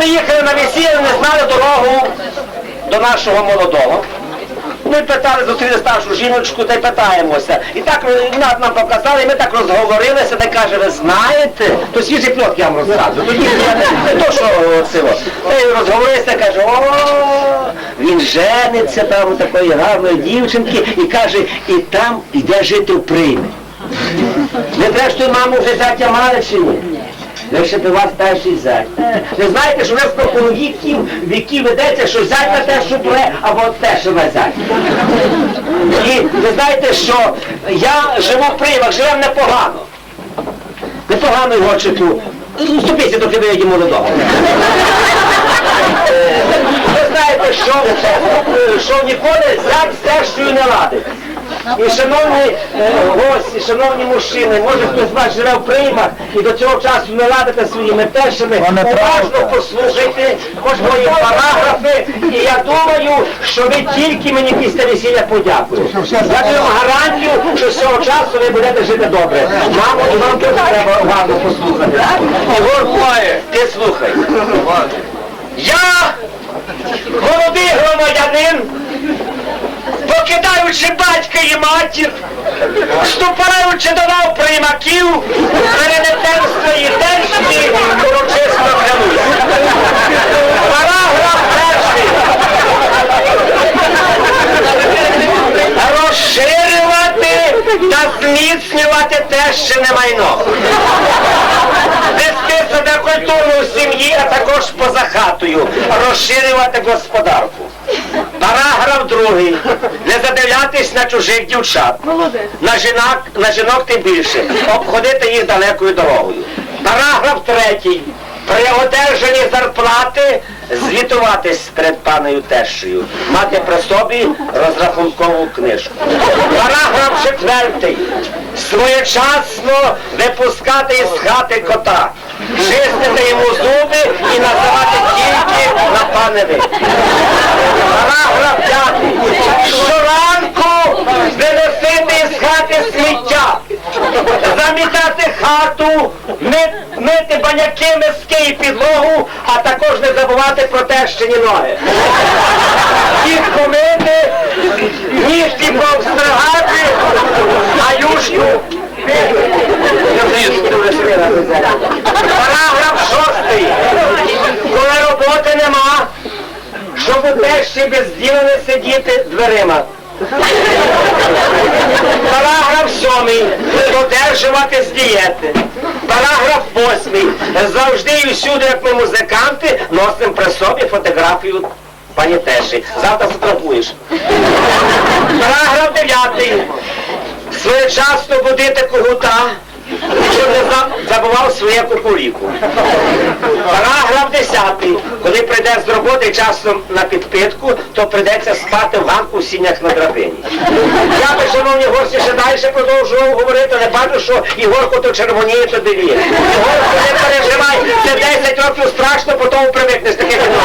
ми їхали на весілля, не знали дорогу до нашого молодого. Ми питали, зустріли старшу жіночку та й питаємося. І так е, нам показали, і ми так розговорилися, та й каже, ви знаєте, то свіжий плод я вам розказую. Тоді не, не то, що цього. Та й розговорилися, каже, о, він жениться там у такої гарної дівчинки і каже, і там йде жити в прийми. Не треба маму вже зятя мали чи ні? Лише до вас перший зять. Е, Ви знаєте, що у нас про віків, віків ведеться, що зять на те, що бере, або те, що на зять. І ви знаєте, що я живу в приймах, живемо непогано. Непогано його читу. Ступіться до кабінеті молодого. Е, Ви знаєте, що, е, що ніколи зять з не ладить. І шановні е, гості, шановні мужчини, може хтось з вас живе в приймах і до цього часу не ладите своїми тещами, уважно послухайте мої параграфи, і я думаю, що ви тільки мені після весілля подякуєте. Я даю вам гарантію, що з цього часу ви будете жити добре. Мамо, і вам теж треба уважно послухати. Ігор, ти слухай. Я, молодий громадянин, покидаючи батька і матір, вступаючи до лав приймаків, перенетенства і держні, урочисто клянусь. Параграф перший. Розширювати та зміцнювати те, що не майно. Вести культуру в сім'ї, а також поза хатою. Розширювати господарку. Параграф другий. Не задивлятись на чужих дівчат. На жінок, на жінок тим більше. Обходити їх далекою дорогою. Параграф третій. При одержанні зарплати звітуватись перед паною тещею, мати при собі розрахункову книжку. Параграф четвертий. Своєчасно випускати із хати кота, чистити йому зуби і називати тільки на пане ви. Параграф п'ятий. Щоранку виносити із хати сміття, замітати хату, мити баняки, миски і підлогу, а також не забувати про тещині ноги. Їх помити, ніжки повстригати, а юшку. Параграф шостий. Коли роботи нема, щоб у тещі без діла не сидіти дверима. Параграф сьомий. Додержуватись дієти. Параграф восьмий. Завжди і всюди, як ми музиканти, носимо при собі фотографію пані Теші. Завтра фотографуєш. Параграф дев'ятий. Своєчасно будити когута, щоб не забував своє кукуріку. Параграф 10. Коли прийде з роботи часом на підпитку, то прийдеться спати в ганку в сінях на драбині. Я би, шановні гості, ще далі продовжував говорити, не бачу, що Ігорко то червоніє, то дивіє. Ігорко, не переживай, це 10 років страшно, потім привикнеш таке кіно.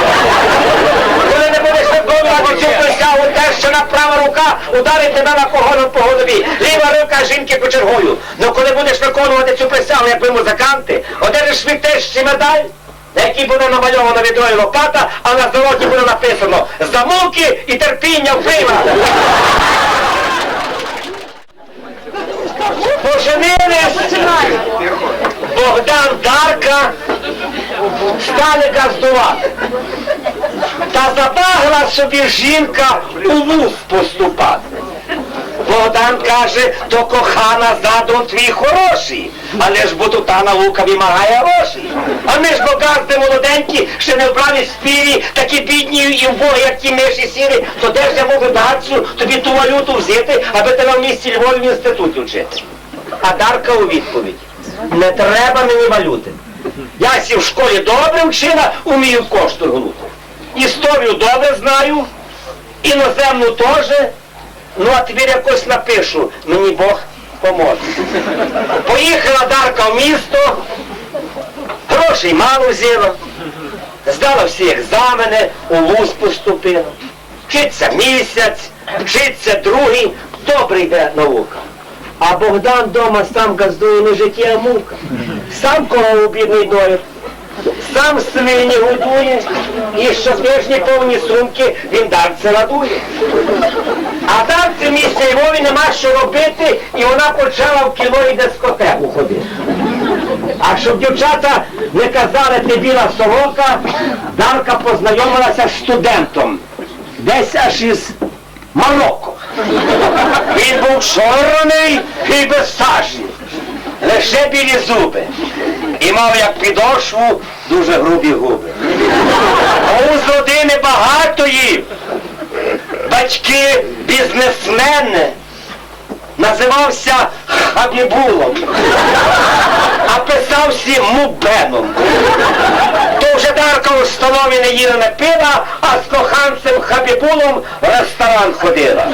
Коли не будеш цю присягу, те, що на права рука ударить тебе на погоном по голові, ліва рука жінки кочергою. Ну коли будеш виконувати цю присягу, як ви музиканти, одержиш від теж медаль, на якій буде намальована відрою лопата, а на золоті буде написано «Замовки і терпіння вплива». Поженились Богдан Дарка стали газдувати. Та забагла собі жінка у луз поступати. Богдан каже, то кохана задум твій хороший, але ж бо тут та наука вимагає грошей. А ми ж богазди молоденькі, ще не вбрані спірі, такі бідні і вбоги, як ті миші сірі, то де ж я можу дацю тобі ту валюту взяти, аби тебе в місті Львові в інституті вчити. А Дарка у відповідь. Не треба мені валюти. Я сі в школі добре вчила, умію кошту гнути. Історію добре знаю, іноземну теж. Ну а тепер якось напишу, мені Бог поможе. Поїхала Дарка в місто, грошей мало взяла, здала всі екзамени, у вуз поступила. Вчиться місяць, вчиться другий, добре йде наука. А Богдан дома сам газдує не життя, а мука. Сам кого бідний доїв, сам свині годує, і щотижні повні сумки він дарце ладує. А дарці місця Львові нема що робити, і вона почала в кіно і дискотеку ходити. А щоб дівчата не казали, ти біла сорока, Дарка познайомилася з студентом. Десь аж із Марокко. Він був чорний і безсажний. Лише білі зуби. І мав як підошву дуже грубі губи. У з родини багатої. Батьки бізнесмени називався Хабібулом, а писався Мубеном. То вже Дарка у столові не їла не пила, а з коханцем Хабібулом в ресторан ходила.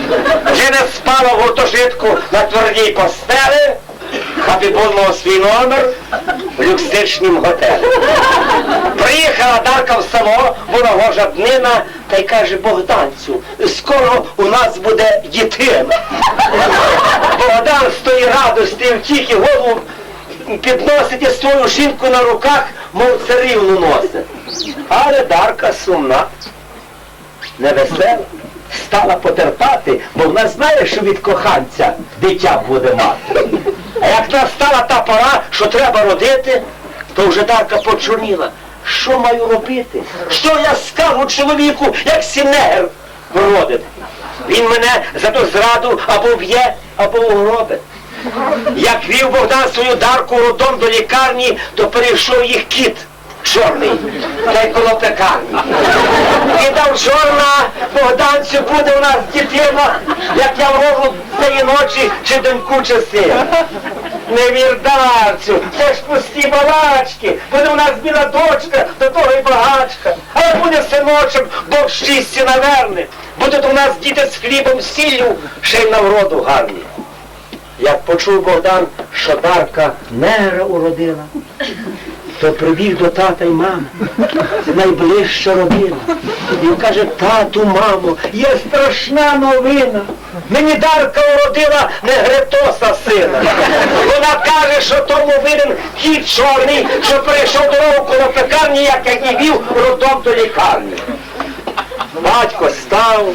Вже не спала в гуртожитку на твердій постелі, Хабібул мав свій номер в люксичнім готелі. Приїхала Дарка в село, ворогожа днина, та й каже Богданцю, скоро у нас буде дітина. Богдан з тої радості втік і голову підносить і свою жінку на руках, мов царівну носить. Але Дарка сумна, невесела, стала потерпати, бо вона знає, що від коханця дитя буде мати. А як настала та пора, що треба родити, то вже Дарка почорніла. Що маю робити? Що я скажу чоловіку, як сінегер родить? Він мене за ту зраду або в'є, або угробить. Як вів Богдан свою дарку родом до лікарні, то перейшов їх кіт чорний, та й коло пекарні. Чорна, Богданцю буде у нас дитина, як я вроблю цієї ночі, чи доньку, чи сина. Не вір це ж пусті балачки, буде у нас біла дочка, до того й багачка. Але буде синочок, Бог щастя наверне. Будуть у нас діти з хлібом, сіллю, ще й на вроду гарні. Як почув Богдан, що Дарка негра уродила, то прибіг до тата й мами, найближча родина. І каже, тату, мамо, є страшна новина. Мені Дарка уродила не Гретоса сина. Вона каже, що тому винен кіт чорний, що прийшов дорогу коло пекарні, як я її вів родом до лікарні. Батько став,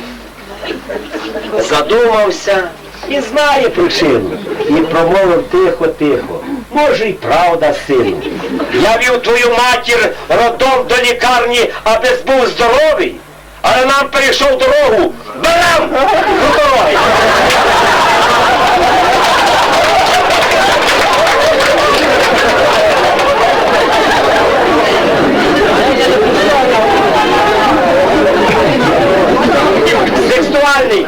задумався і знає причину. І промовив тихо-тихо. Може й правда, сину. Я вів твою матір родом до лікарні, аби був здоровий, але нам перейшов дорогу. Берем до дороги. Сексуальний.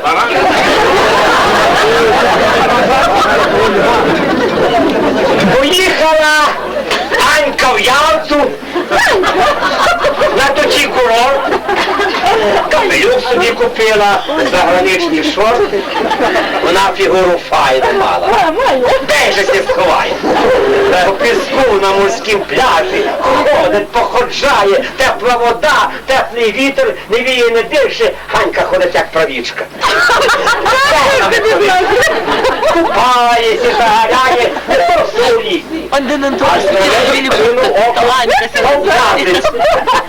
Поїхала Анька в Ялту на точі курорт. Капелюк собі купила, заграничні шорти. Вона фігуру файну мала. Де же се сховає? По піску на морськім пляжі ходить, походжає, тепла вода, теплий вітер, не віє, не дише. Ганька ходить як правічка. Купається, загоряє, не то все у лісі. Он ден А Антонович знає,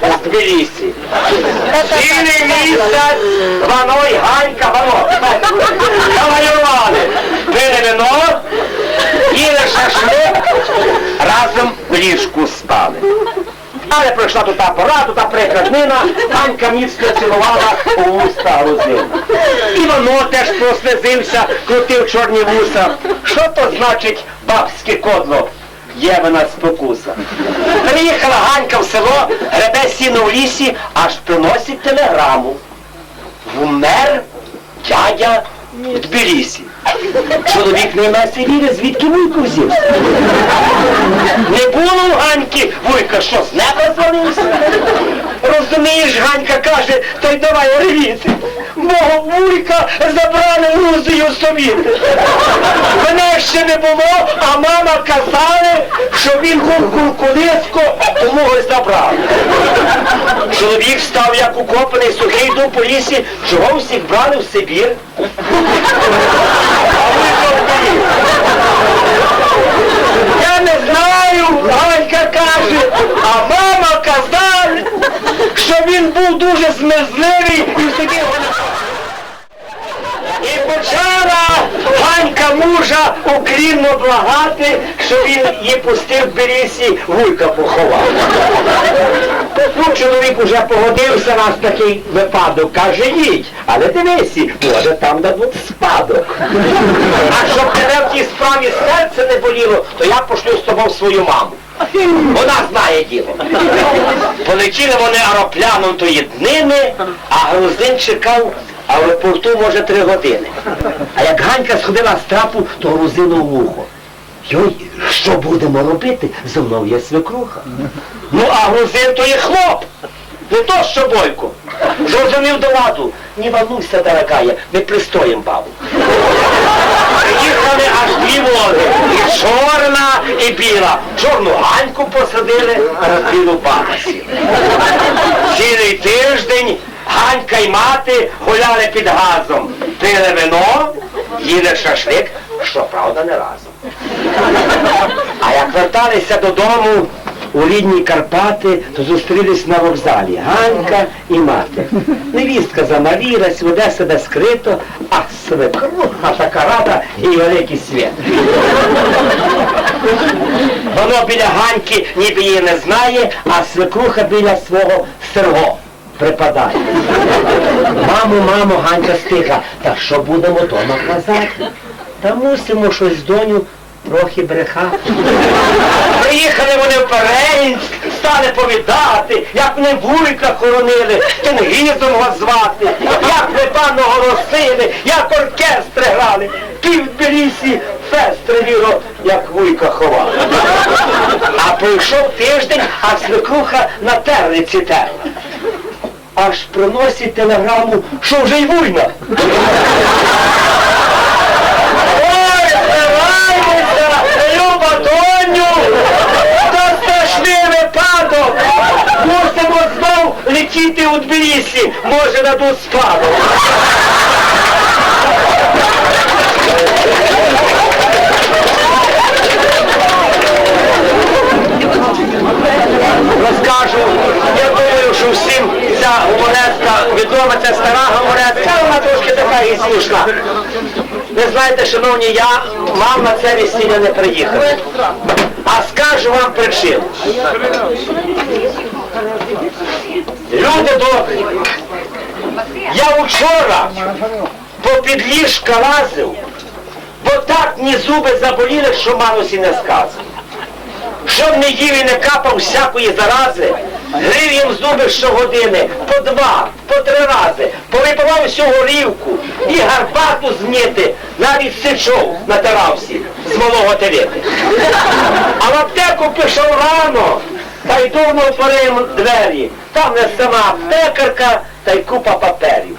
з Тбілісі. Цілий місяць ваной Ганька вано. Кавалювали. Пили вино, їли шашлик, разом в ліжку спали. Але пройшла тута пора, тута прикраднина, Ганька міцно цілувала у уста грузин. І воно теж прослезився, крутив чорні вуса. Що то значить бабське кодло? Є вона спокуса. Приїхала Ганька в село, гребе сіно в лісі, аж приносить телеграму. Вмер дядя в Тбілісі. Чоловік не віри, звідки вуйку взявся. Не було у Ганьки вуйка, що з неба звалився? Розумієш, Ганька каже, та й давай ревіти. Мого вуйка забрали Грузію собі. Мене ще не було, а мама казали, що він гуркув колиско, забрали. Чоловік став як укопаний, сухий дуб по лісі, чого всіх брали в Сибір. Я не знаю, Ганька каже, а мама казали, що він був дуже смезливий і в собі і почала Ганька мужа уклінно благати, що він її пустив в берісі, вуйка поховав. Ну, чоловік уже погодився на такий випадок, каже, їдь, але дивися, може там дадуть спадок. А щоб тебе в тій справі серце не боліло, то я пошлю з тобою свою маму. Вона знає діло. Полетіли вони аеропляном тої днини, а грузин чекав, аеропорту може три години. А як Ганька сходила з трапу, то грузину в вухо. Йой, що будемо робити? Зо мною є свекруха. Ну, а грузин то є хлоп. Не то що бойко. Зрозумів до ладу. Не волнуйся, дорогая, ми пристоїм бабу. Приїхали аж дві води. Чорна, і біла. Чорну ганьку посадили, а білу бабу. Цілий тиждень Ганька й мати гуляли під газом. Пили вино, їли шашлик, щоправда, не разом. А як верталися додому у рідні Карпати, зустрілись на вокзалі Ганька і мати. Невістка замарілась, веде себе скрито, а свекруха така рада і великий світ. Воно біля Ганьки ніби її не знає, а свекруха біля свого Серго припадає. Мамо, мамо, Ганька стиха, та що будемо дома казати? Та мусимо щось доню трохи брехати. Приїхали вони в Переїнськ, стали повідати, як вони вуйка хоронили, Тенгізом його звати, як пану голосили, як оркестри грали, пів Тбілісі фестри віро, як вуйка ховали. А пройшов тиждень, а свекруха на терниці терла. Аж приносить телеграму, що вже й вуйна. Ой, зривайтеся, люба доню! То страшний випадок! Мусимо знов летіти у Тбілісі, може дадуть спадок. Розкажу, я думаю, що всім ця гумореска відома, ця стара гумореска, вона трошки така і смішна. Ви знаєте, шановні, я мав на це весілля не приїхати. А скажу вам причину. Люди добрі, я вчора по підліжка лазив, бо так мені зуби заболіли, що малосі не сказано. Щоб не їв і не капав всякої зарази, грив їм зуби щогодини, по два, по три рази, повипивав всю горівку і гарбату зміти, навіть сичов натирався з малого телети. А в аптеку пішов рано, дурно отворив двері. Там не сама аптекарка, та й купа паперів.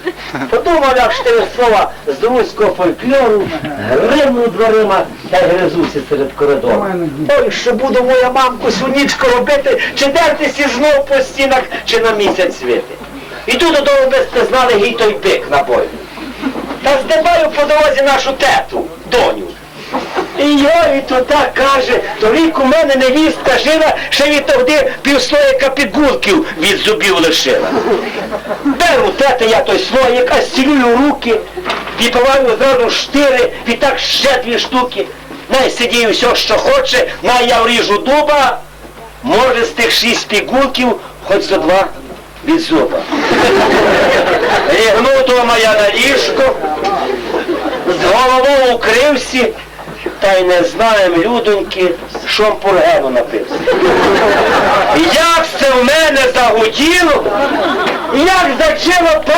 Подумав, як чотири слова з руського фольклору, гримну дверима та гризуся серед коридору. Ой, що буду моя мамку сунічку робити, чи дертися знов по стінах, чи на місяць світи. Іду додому без признали гій той бик на бой. Та здибаю по дорозі нашу тету, доню. І то так каже, торік у мене невістка жила, ще від тоді півслоїка пігулків від зубів лишила. Беру тете я той слоїк, а стілюю руки, випиваю зразу штири, і так ще дві штуки. Най сидію все, що хоче, най я вріжу дуба, може з тих шість пігулків, хоч за два від зуба. Лігну дома я на ліжко, з головою укрився, та й не знаєм, людоньки, що пургену напився. Як це в мене загуділо, як хіба то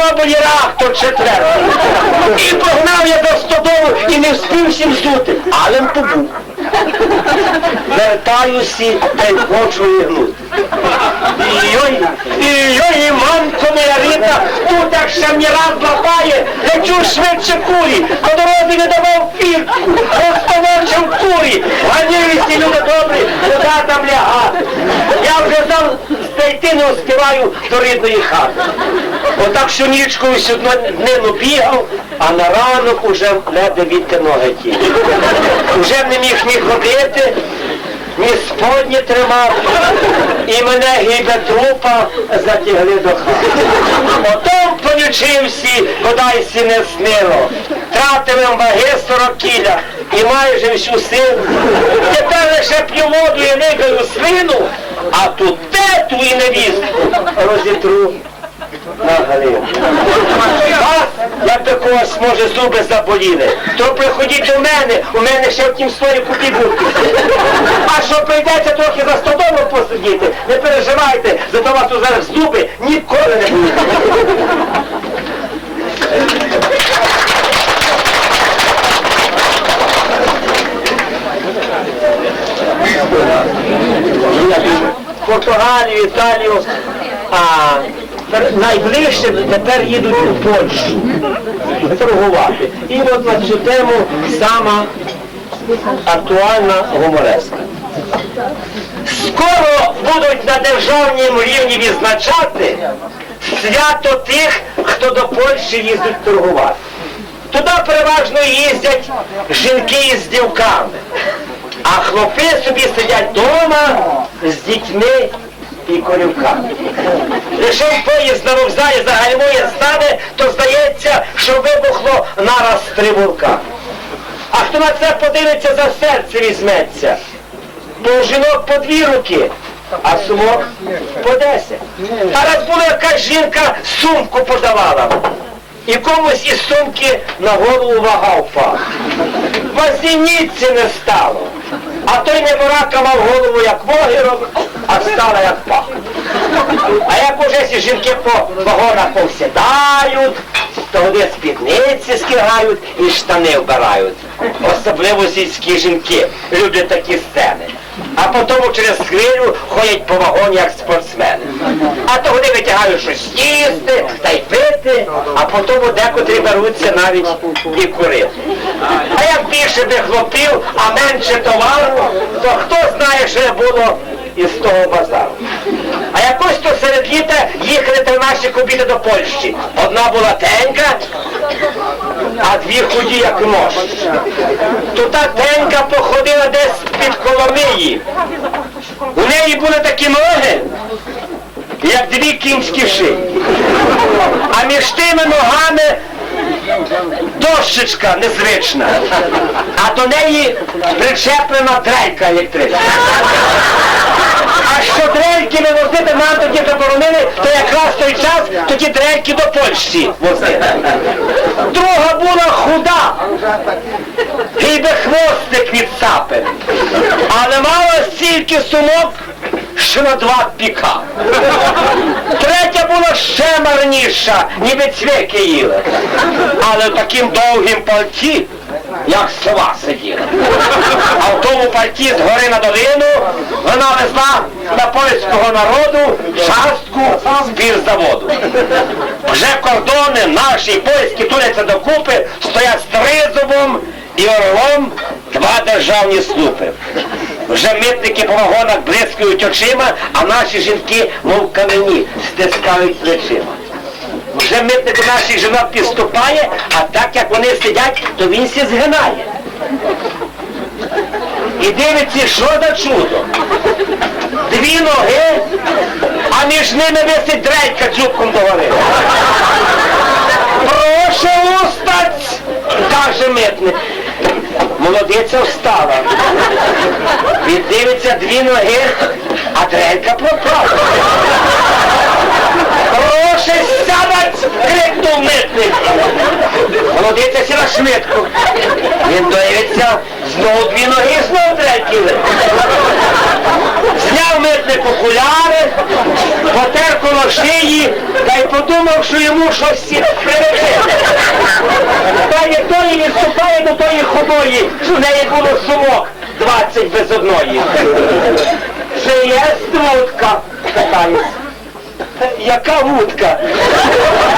Чорнобилі реактор четвертий. І погнав я до стодолу і не встиг всім зути, але побув. Вертаюся та й хочу лігнути. Ой, ой, мамко моя рідна, тут як ще мені раз лапає, лечу швидше курі, по дорозі не давав фіртку, розповочив курі, ганілися люди добрі, куди там лягати. Я вже сам зайти не успіваю до рідної хати. Отак що нічкою сюди днину бігав, а на ранок уже ледве відти ноги ті. Уже не міг ні ходити, ні сподні тримав, і мене гібе трупа затягли до хати. Потом полічився, бодай сі не снило. Тратив ваги 40 кіля і майже всю силу. Тепер лише п'ю воду і никаю слину, а тут тету і невістку розітру на галину. Вас, як до когось, може, зуби заболіли, то приходіть до мене, у мене ще в тім столі купі будки. А що прийдеться трохи за столом посидіти, не переживайте, зато вас зараз зуби ніколи не будуть. Португалію, Італію, а найближче тепер їдуть у Польщу торгувати. І от на цю тему сама актуальна гумореска. Скоро будуть на державному рівні відзначати свято тих, хто до Польщі їздить торгувати. Туди переважно їздять жінки із дівками, а хлопи собі сидять вдома з дітьми і корівками. Лише поїзд на вокзалі загальмує стане, то здається, що вибухло нараз три вулкани. А хто на це подивиться, за серце візьметься. Бо жінок по дві руки, а сумок по десять. А раз була якась жінка сумку подавала. І комусь із сумки на голову вага впала. Возініці не стало. А той не мав голову як могирок, а стала як пах. А як уже ці жінки по вагонах повсідають, то вони спідниці скигають і штани вбирають. Особливо сільські жінки люблять такі сцени. А потім через хвилю ходять по вагоні як спортсмени. А то вони витягають щось їсти та й пити, а потім декотрі беруться навіть і курити. А як більше би хлопів, а менше товару, то хто знає, що було із того базару. А якось то серед літа їхали наші кобіти до Польщі. Одна була тенька, а дві худі, як нож. То та тенька походила десь під Коломиї. У неї були такі ноги, як дві кінські шиї. А між тими ногами дощечка незвична, а до неї причеплена дрелька електрична. А що дрельки не возити нам тоді заборонили, то якраз той час тоді дрельки до Польщі возили. Друга була худа, і би хвостик відсапив. Але мала стільки сумок, що на два піка. Третя марніша, ніби цвяки їли. Але в таким довгим пальті, як сова сиділа. А в тому пальті з гори на долину вона везла на польського народу частку з бірзаводу. Вже кордони наші польські туляться докупи, стоять з тризубом і орлом два державні слупи. Вже митники по вагонах блискають очима, а наші жінки, мов камені, стискають плечима. Вже митник у наших жінок підступає, а так як вони сидять, то він сі згинає. І дивиться, що за чудо. Дві ноги, а між ними висить дрелька дзюбком догори. Прошу устать, каже митник. Молодиця встала. Він дивиться дві ноги, а дрелька пропала. Сядать, крикнув митник. Молодиця сіла швидко. Він дивиться, знову дві ноги, знову дрельки. Зняв митник окуляри, потер коло шиї та й подумав, що йому щось прилетить. Та й тої відступає до тої худої, що в неї було сумок 20 без одної. Чи є вудка? Питаюсь. Яка вудка?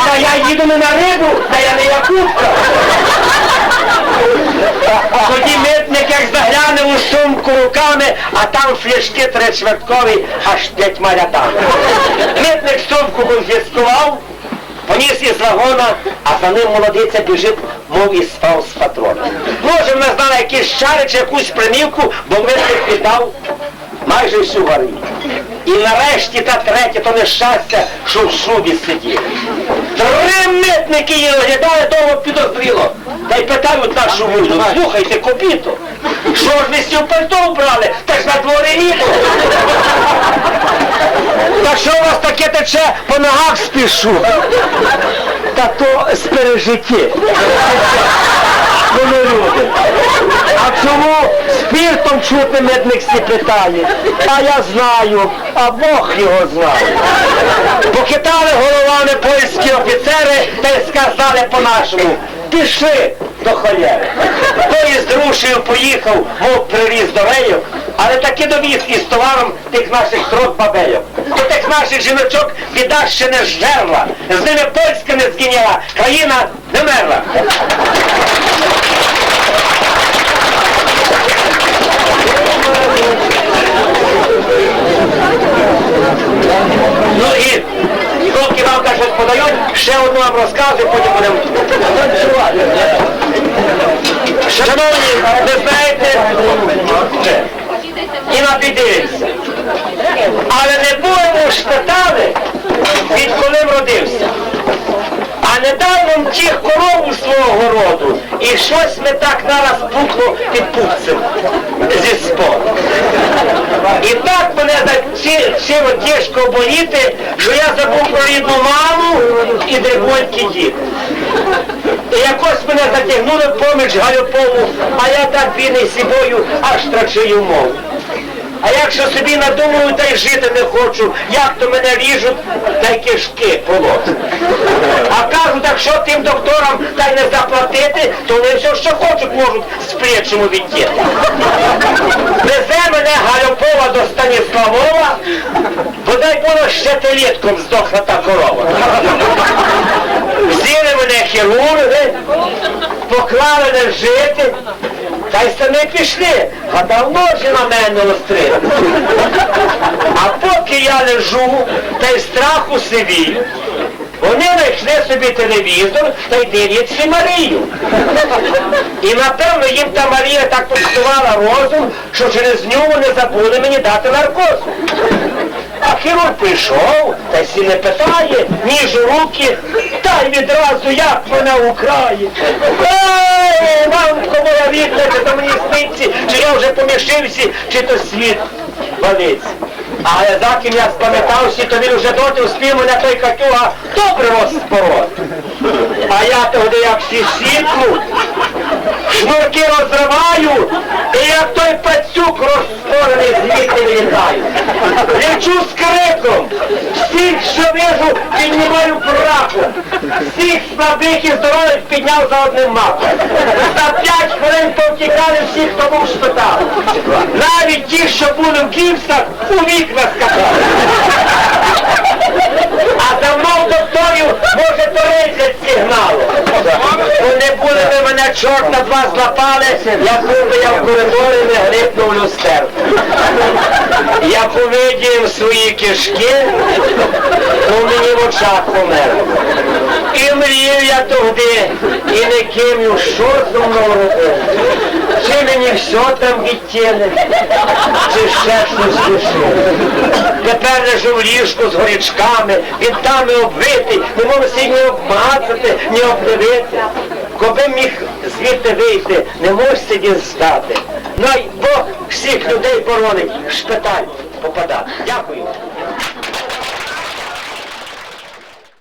Та я їду не на рибу, та я не як вудка. Тоді митник як загляне у сумку руками, а там фляшки тричверткові аж п'ятьма рядами. Митник сумку конфіскував, поніс із вагона, а за ним молодиця біжить, мов із фаус патрона. Може, вона знала якісь чари чи якусь примівку, бо митник віддав майже всю горить. І нарешті та третя, то нещастя, що в шубі сидів. Три митники її оглядали, того підозріло. Та й питають нашу війну, слухайте, копіто, що ж ви сів пальто вбрали? Та ж на дворі літо. Та що у вас таке тече, по ногах спішу? Та то з пережитті. Воно люди. А чому спіртом чути медник всі? А я знаю, а Бог його знає. Похитали головами польські офіцери та й сказали по-нашому. Пішли до холєри. Той із рушею поїхав, мов привіз до рейок, але таки довіз із товаром тих наших трьох бабейок. До тих наших жіночок біда ще не зжерла. З ними польська не згиняла, країна не мерла. Ну і поки вам так щось подають, ще одну вам розказую, потім будемо. Шановні, ви знаєте, і напідивіться. Але не будемо ж питали, відколи родився. А недавно втіх корову свого городу, і щось ми так нараз пухло під пупцем зі спору. І так мене чим тяжко боліти, що я забув про рідну маму і дрібонькі діти. І якось мене затягнули поміч Галюпову, а я так бідний сібою аж трачую мову. А якщо собі надумаю, та й жити не хочу, як то мене ріжуть, та й кишки полоть. А кажуть, якщо тим докторам та й не заплатити, то вони все, що хочуть, можуть з плечому віддіти. Везе мене Галюпова до Станіславова, бодай було ще телітком здохла та корова. Взяли мене хірурги, поклали не жити, та й самі пішли, а давно ж на мене острили. А поки я лежу, та й страху сивію, вони знайшли собі телевізор та й дивляться Марію. І напевно їм та Марія так пустувала розум, що через нього не забули мені дати наркозу. А хірург прийшов, та й сі не питає, ніж руки, та й відразу як вона украє. Ей, мамко моя вікна, чи то мені сниться, чи я вже помішився, чи то світ валиться. Але за я спам'ятався, то він вже доти успів мене той катюга добре розпорот. А я тоді як всі сітну, шнурки розриваю, і як той пацюк розпорений звідти вилітаю. Лечу з криком, всіх, що вижу, піднімаю прапор. Всіх слабих і здорових підняв за одним махом. За п'ять хвилин повтікали всі, хто був в шпиталі. Навіть ті, що були в гіпсах, у вікна скакали. А за мною докторів, може, то рейсять сигналу. Вони були ви мене чорт два злапали, як би я в коридорі не грипнув люстерку. Я повидів свої кишки, то мені в очах помер. І мрію я тоді, і не ким'ю, що мною робити. Чи мені все там відтіли, чи ще щось лишило. Тепер лежу в ліжку з горічками, вінтами обвитий, не можу сі ні обмацати, ні обдивити. Коби міг звідти вийти, не можеш сидіти здати. Най Бог всіх людей боронить, шпиталь попадати. Дякую.